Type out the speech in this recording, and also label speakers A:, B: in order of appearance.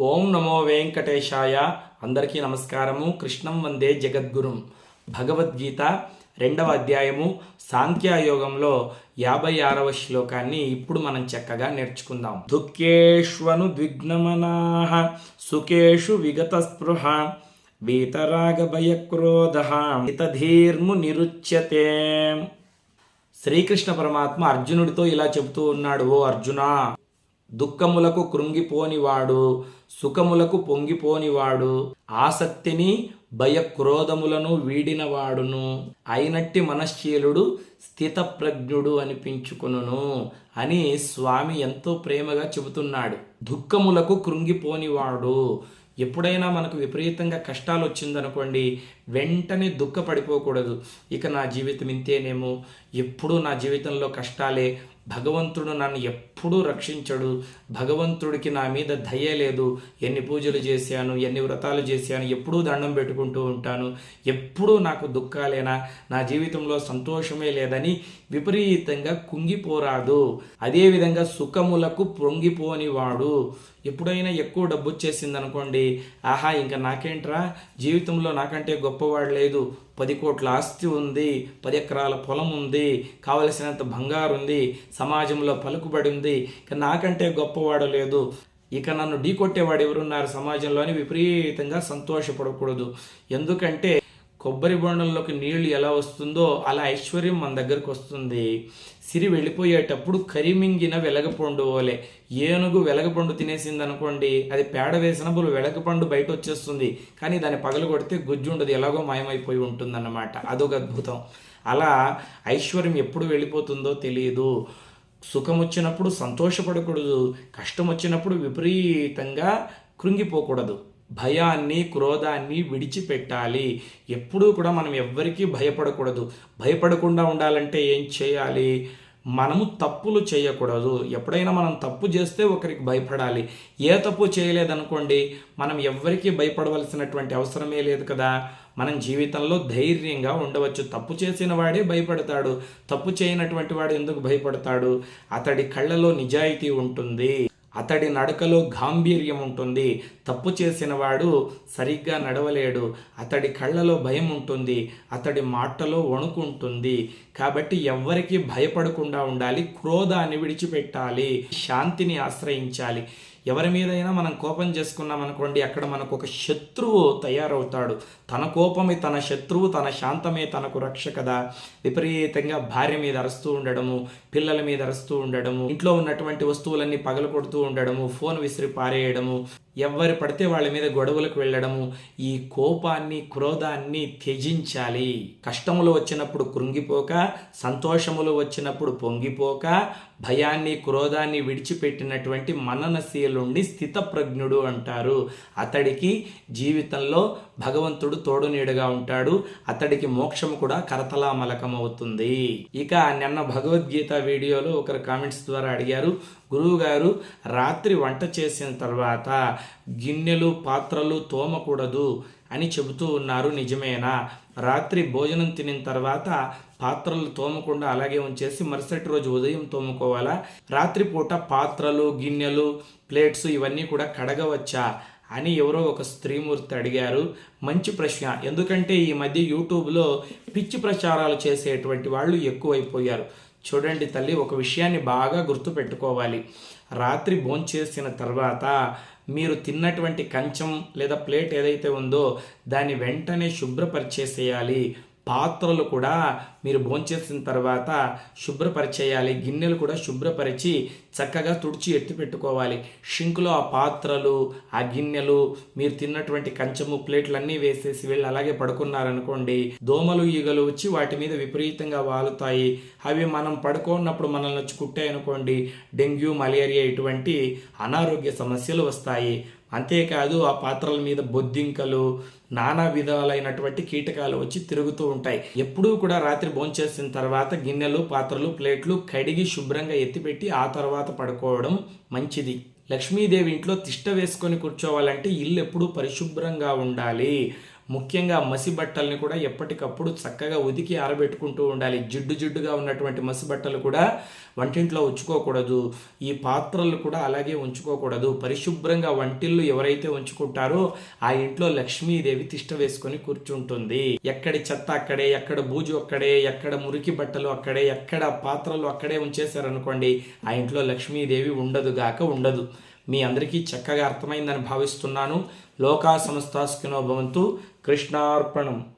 A: ఓం నమో వెంకటేశాయ. అందరికీ నమస్కారము. కృష్ణం వందే జగద్గురుం. భగవద్గీత రెండవ అధ్యాయము సాంఖ్యాయోగంలో యాభై ఆరవ శ్లోకాన్ని ఇప్పుడు మనం చక్కగా నేర్చుకుందాం. దుఃఖేష్వను ద్విగ్నమనాహ సుఖేషు విగత స్పృహ వీతరాగ హితధీర్ము నిరుచ్యతే. శ్రీకృష్ణ పరమాత్మ అర్జునుడితో ఇలా చెబుతూ ఉన్నాడు ఓ అర్జున దుఃఖములకు కృంగిపోనివాడు సుఖములకు పొంగిపోనివాడు ఆసక్తిని భయక్రోధములను వీడినవాడును. అయినట్టి మనశ్శీలుడు స్థితప్రజ్ఞుడు అనిపించుకును అని స్వామి ఎంతో ప్రేమగా చెబుతున్నాడు. దుఃఖములకు కృంగిపోనివాడు. ఎప్పుడైనా మనకు విపరీతంగా కష్టాలు వచ్చిందనుకోండి వెంటనే దుఃఖపడిపోకూడదు. ఇక నా జీవితం ఇంతేనేమో. ఎప్పుడూ నా జీవితంలో కష్టాలే భగవంతుడు నన్ను ఎప్పుడూ రక్షించడు. భగవంతుడికి నా మీద దయ లేదు. ఎన్ని పూజలు చేశాను ఎన్ని వ్రతాలు చేశాను ఎప్పుడూ దండం పెట్టుకుంటూ ఉంటాను. ఎప్పుడూ నాకు దుఃఖాలేనా? నా జీవితంలో సంతోషమే లేదని విపరీతంగా కుంగిపోరాదు. అదేవిధంగా సుఖములకు పొంగిపోనివాడు. ఎప్పుడైనా ఎక్కువ డబ్బు వచ్చేసింది అనుకోండి ఆహా ఇంకా నాకేంట్రా? జీవితంలో నాకంటే గొప్పవాడు లేదు. పది కోట్ల ఆస్తి ఉంది పది ఎకరాల పొలం ఉంది కావలసినంత బంగారు ఉంది సమాజంలో పలుకుబడి ఉంది. ఇక నాకంటే గొప్పవాడు లేదు. ఇక నన్ను ఢీకొట్టేవాడు ఎవరున్నారు? సమాజంలోని విపరీతంగా సంతోషపడకూడదు. ఎందుకంటే కొబ్బరి బొండంలోకి నీళ్ళు ఎలా వస్తుందో అలా ఐశ్వర్యం మన దగ్గరకు వస్తుంది. సిరి వెళ్ళిపోయేటప్పుడు కరిమింగిన వెలగపండు ఓలే. ఏనుగు వెలగపండు తినేసింది అనుకోండి అది పేడ వేసినప్పుడు వెలగపండు బయట వచ్చేస్తుంది కానీ దాన్ని పగలు కొడితే గుజ్జు ఉండదు. ఎలాగో మాయమైపోయి ఉంటుందన్నమాట. అదొక అద్భుతం. అలా ఐశ్వర్యం ఎప్పుడు వెళ్ళిపోతుందో తెలియదు సుఖం వచ్చినప్పుడు సంతోషపడకూడదు కష్టం వచ్చినప్పుడు విపరీతంగా కృంగిపోకూడదు. భయాన్ని క్రోధాన్ని విడిచిపెట్టాలి. ఎప్పుడూ కూడా మనం ఎవ్వరికీ భయపడకూడదు. భయపడకుండా ఉండాలంటే ఏం చేయాలి? మనము తప్పులు చేయకూడదు. ఎప్పుడైనా మనం తప్పు చేస్తే ఒకరికి భయపడాలి. ఏ తప్పు చేయలేదనుకోండి మనం ఎవ్వరికీ భయపడవలసినటువంటి అవసరమే లేదు కదా. మనం జీవితంలో ధైర్యంగా ఉండవచ్చు. తప్పు చేసిన వాడే భయపడతాడు. తప్పు చేయనటువంటి వాడు ఎందుకు భయపడతాడు? అతడి కళ్ళలో నిజాయితీ ఉంటుంది. అతడి నడకలో గాంభీర్యం ఉంటుంది. తప్పు చేసిన వాడు సరిగ్గా నడవలేడు. అతడి కళ్ళలో భయం ఉంటుంది. అతడి మాటలో వణుకు ఉంటుంది. కాబట్టి ఎవ్వరికీ భయపడకుండా ఉండాలి. క్రోధాన్ని విడిచిపెట్టాలి. శాంతిని ఆశ్రయించాలి. ఎవరి మీదైనా మనం కోపం చేసుకున్నాం అనుకోండి అక్కడ మనకు ఒక శత్రువు తయారవుతాడు. తన కోపమే తన శత్రువు తన శాంతమే తనకు రక్ష కదా విపరీతంగా భార్య మీద అరుస్తూ ఉండడము పిల్లల మీద అరుస్తూ ఉండడము ఇంట్లో ఉన్నటువంటి వస్తువులన్నీ పగల కొడుతూ ఉండడము ఫోన్ విసిరి పారేయడము ఎవరు పడితే వాళ్ళ మీద గొడవలకు వెళ్ళడము ఈ కోపాన్ని క్రోధాన్ని త్యజించాలి. కష్టములు వచ్చినప్పుడు కృంగిపోక సంతోషములు వచ్చినప్పుడు పొంగిపోక భయాన్ని క్రోధాన్ని విడిచిపెట్టినటువంటి మననశీలు మననశీలుణ్ణి స్థితప్రజ్ఞుడు అంటారు. అతడికి జీవితంలో భగవంతుడు తోడు నీడగా ఉంటాడు. అతడికి మోక్షం కూడా కరతలామలకం అవుతుంది ఇక నిన్న భగవద్గీత వీడియోలో ఒకరు కామెంట్స్ ద్వారా అడిగారు. గురువు గారు రాత్రి వంట చేసిన తర్వాత గిన్నెలు పాత్రలు తోమకూడదు అని చెబుతూ ఉన్నారు. నిజమేనా? రాత్రి భోజనం తినిన తర్వాత పాత్రలు తోమకుండా అలాగే ఉంచేసి మరుసటి రోజు ఉదయం తోముకోవాలా? రాత్రిపూట పాత్రలు గిన్నెలు ప్లేట్స్ ఇవన్నీ కూడా కడగవచ్చా? అని ఎవరో ఒక స్త్రీమూర్తి అడిగారు. మంచి ప్రశ్న. ఎందుకంటే ఈ మధ్య యూట్యూబ్లో పిచ్చి ప్రచారాలు చేసేటువంటి వాళ్ళు ఎక్కువైపోయారు. చూడండి తల్లి ఒక విషయాన్ని బాగా గుర్తుపెట్టుకోవాలి. రాత్రి భోంచేసిన తర్వాత మీరు తిన్నటువంటి కంచం లేదా ప్లేట్ ఏదైతే ఉందో దాన్ని వెంటనే శుభ్రపరిచేసేయాలి. పాత్రలు కూడా మీరు భోంచేసిన తర్వాత శుభ్రపరిచేయాలి. గిన్నెలు కూడా శుభ్రపరిచి చక్కగా తుడిచి ఎత్తి పెట్టుకోవాలి. షింకులో ఆ పాత్రలు ఆ గిన్నెలు మీరు తిన్నటువంటి కంచము ప్లేట్లు అన్నీ వేసేసి వెళ్ళి అలాగే పడుకున్నారనుకోండి దోమలు ఈగలు వచ్చి వాటి మీద విపరీతంగా వాలుతాయి. అవి మనం పడుకున్నప్పుడు మనల్ని వచ్చి కుట్టాయనుకోండి డెంగ్యూ మలేరియా ఇటువంటి అనారోగ్య సమస్యలు వస్తాయి. అంతేకాదు ఆ పాత్రల మీద బొద్దింకలు నానా విధాలైనటువంటి కీటకాలు వచ్చి తిరుగుతూ ఉంటాయి. ఎప్పుడూ కూడా రాత్రి భోంచేసిన తర్వాత గిన్నెలు పాత్రలు ప్లేట్లు కడిగి శుభ్రంగా ఎత్తిపెట్టి ఆ తర్వాత పడుకోవడం మంచిది. లక్ష్మీదేవి ఇంట్లో తిష్ట వేసుకొని కూర్చోవాలంటే ఇల్లు ఎప్పుడూ పరిశుభ్రంగా ఉండాలి. ముఖ్యంగా మసి బట్టల్ని కూడా ఎప్పటికప్పుడు చక్కగా ఉతికి ఆరబెట్టుకుంటూ ఉండాలి. జిడ్డు జిడ్డుగా ఉన్నటువంటి మసి బట్టలు కూడా వంటింట్లో ఉంచుకోకూడదు. ఈ పాత్రలు కూడా అలాగే ఉంచుకోకూడదు. పరిశుభ్రంగా వంటిల్లు ఎవరైతే ఉంచుకుంటారో ఆ ఇంట్లో లక్ష్మీదేవి తిష్ట వేసుకొని కూర్చుంటుంది. ఎక్కడి చెత్త అక్కడే ఎక్కడ బూజు అక్కడే ఎక్కడ మురికి బట్టలు అక్కడే ఎక్కడ పాత్రలు అక్కడే ఉంచేశారనుకోండి ఆ ఇంట్లో లక్ష్మీదేవి ఉండదు గాక ఉండదు. మీ అందరికీ చక్కగా అర్థమైందని భావిస్తున్నాను. లోకా సంస్థాస్కినో భవంతు కృష్ణార్పణం.